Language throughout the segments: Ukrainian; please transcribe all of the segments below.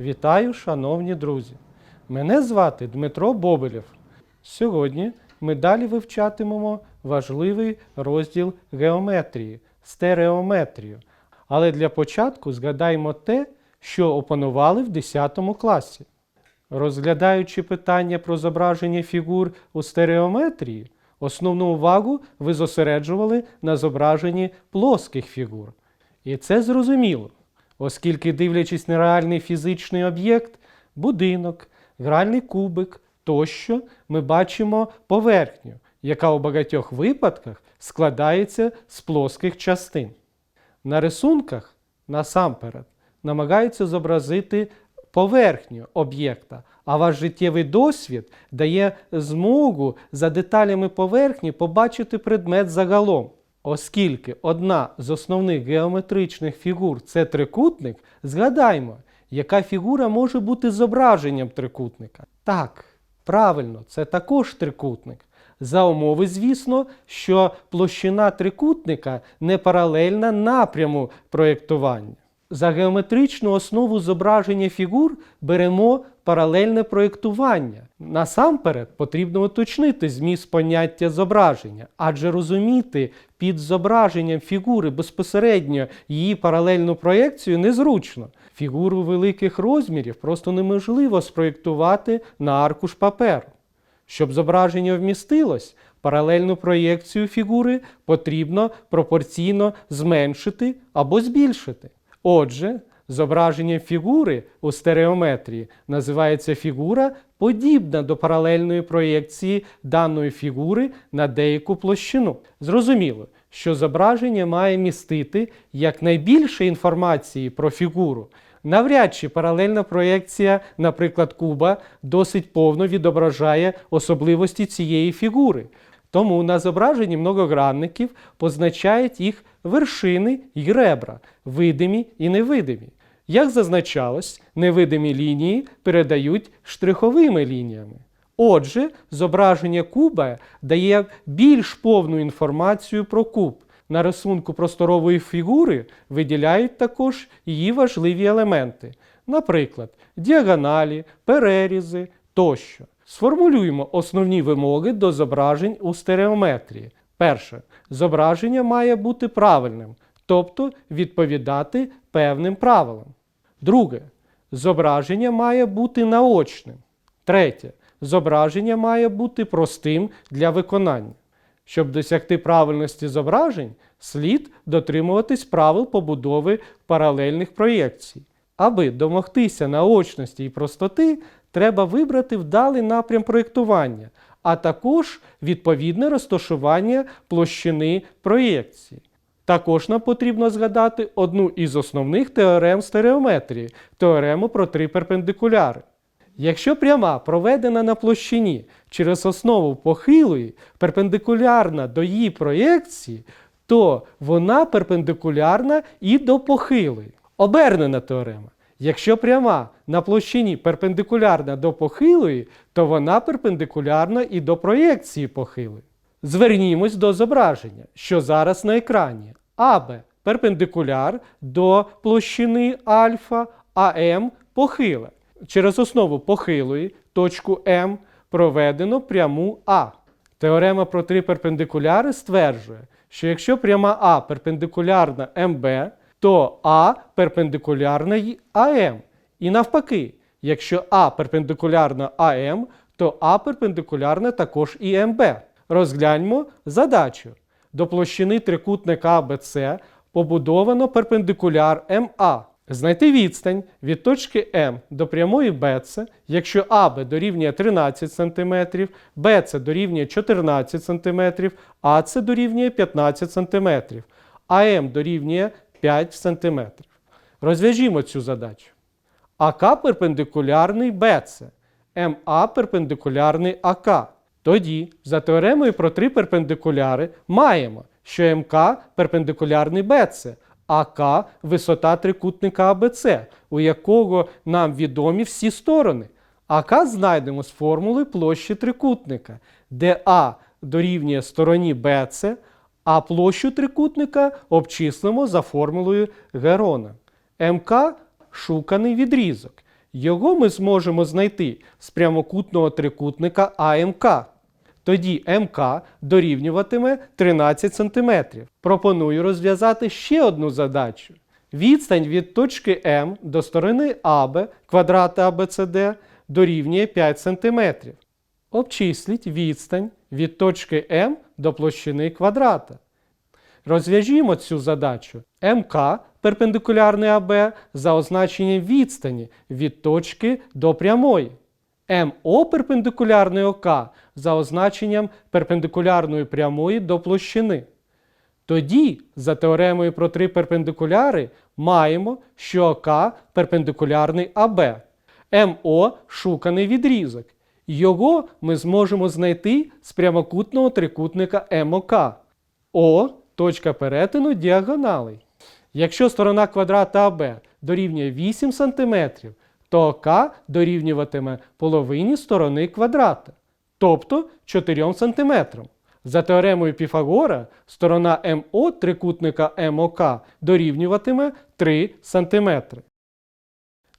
Вітаю, шановні друзі! Мене звати Дмитро Бобелєв. Сьогодні ми далі вивчатимемо важливий розділ геометрії стереометрію. Але для початку згадаємо те, що опанували в 10 класі. Розглядаючи питання про зображення фігур у стереометрії, основну увагу ви зосереджували на зображенні плоских фігур. І це зрозуміло, оскільки, дивлячись на реальний фізичний об'єкт, будинок, гральний кубик тощо, ми бачимо поверхню, яка у багатьох випадках складається з плоских частин. На рисунках насамперед намагаються зобразити поверхню об'єкта, а ваш життєвий досвід дає змогу за деталями поверхні побачити предмет загалом. Оскільки одна з основних геометричних фігур це трикутник, згадаймо, яка фігура може бути зображенням трикутника. Так, правильно, це також трикутник. За умови, звісно, що площина трикутника не паралельна напряму проєктування. За геометричну основу зображення фігур беремо паралельне проєктування. Насамперед потрібно уточнити зміст поняття зображення, адже розуміти під зображенням фігури безпосередньо її паралельну проєкцію незручно. Фігуру великих розмірів просто неможливо спроєктувати на аркуш паперу. Щоб зображення вмістилось, паралельну проєкцію фігури потрібно пропорційно зменшити або збільшити. Отже, зображенням фігури у стереометрії називається фігура, подібна до паралельної проєкції даної фігури на деяку площину. Зрозуміло, що зображення має містити якнайбільше інформації про фігуру. Навряд чи паралельна проєкція, наприклад, куба, досить повно відображає особливості цієї фігури. Тому на зображенні многогранників позначають їх вершини й ребра, видимі і невидимі. Як зазначалось, невидимі лінії передають штриховими лініями. Отже, зображення куба дає більш повну інформацію про куб. На рисунку просторової фігури виділяють також її важливі елементи, наприклад, діагоналі, перерізи тощо. Сформулюємо основні вимоги до зображень у стереометрії. Перше, зображення має бути правильним, тобто відповідати певним правилам. Друге, зображення має бути наочним. Третє, зображення має бути простим для виконання. Щоб досягти правильності зображень, слід дотримуватись правил побудови паралельних проєкцій. Аби домогтися наочності і простоти, треба вибрати вдалий напрям проєктування, а також відповідне розташування площини проєкції. Також нам потрібно згадати одну із основних теорем стереометрії теорему про три перпендикуляри. Якщо пряма проведена на площині через основу похилої, перпендикулярна до її проєкції, то вона перпендикулярна і до похилої. Обернена теорема. Якщо пряма на площині перпендикулярна до похилої, то вона перпендикулярна і до проєкції похилої. Звернімось до зображення, що зараз на екрані. АБ перпендикуляр до площини альфа, АМ похиле. Через основу похилої точку М проведено пряму А. Теорема про три перпендикуляри стверджує, що якщо пряма А перпендикулярна МБ, то А перпендикулярна АМ. І навпаки, якщо А перпендикулярна АМ, то А перпендикулярна також і МБ. Розгляньмо задачу. До площини трикутника АБЦ побудовано перпендикуляр МА. Знайти відстань від точки М до прямої BC, якщо АБ дорівнює 13 см, BC дорівнює 14 см, АЦ дорівнює 15 см, АМ дорівнює 5 см. Розв'яжімо цю задачу. АК перпендикулярний БЦ, МА перпендикулярний АК. Тоді, за теоремою про три перпендикуляри, маємо, що МК перпендикулярний БЦ, АК висота трикутника АБЦ, у якого нам відомі всі сторони. АК знайдемо з формули площі трикутника, де А дорівнює стороні БЦ, а площу трикутника обчислимо за формулою Герона. МК шуканий відрізок, Його ми зможемо знайти з прямокутного трикутника АМК. Тоді МК дорівнюватиме 13 см. Пропоную розв'язати ще одну задачу. Відстань від точки М до сторони АБ квадрата ABCD дорівнює 5 см. Обчисліть відстань від точки М до площини квадрата. Розв'яжімо цю задачу. МК перпендикулярний АБ за означенням відстані від точки до прямої. МО перпендикулярний ОК за означенням перпендикулярної прямої до площини. Тоді, за теоремою про три перпендикуляри, маємо, що ОК перпендикулярний АБ. МО шуканий відрізок. Його ми зможемо знайти з прямокутного трикутника МОК. О точка перетину діагоналей. Якщо сторона квадрата АБ дорівнює 8 см, то ОК дорівнюватиме половині сторони квадрата, тобто 4 см. За теоремою Піфагора сторона МО трикутника МОК дорівнюватиме 3 см.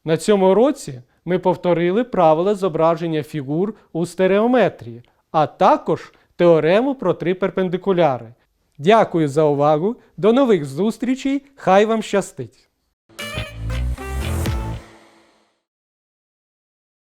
На цьому уроці ми повторили правила зображення фігур у стереометрії, а також теорему про три перпендикуляри. Дякую за увагу. До нових зустрічей. Хай вам щастить!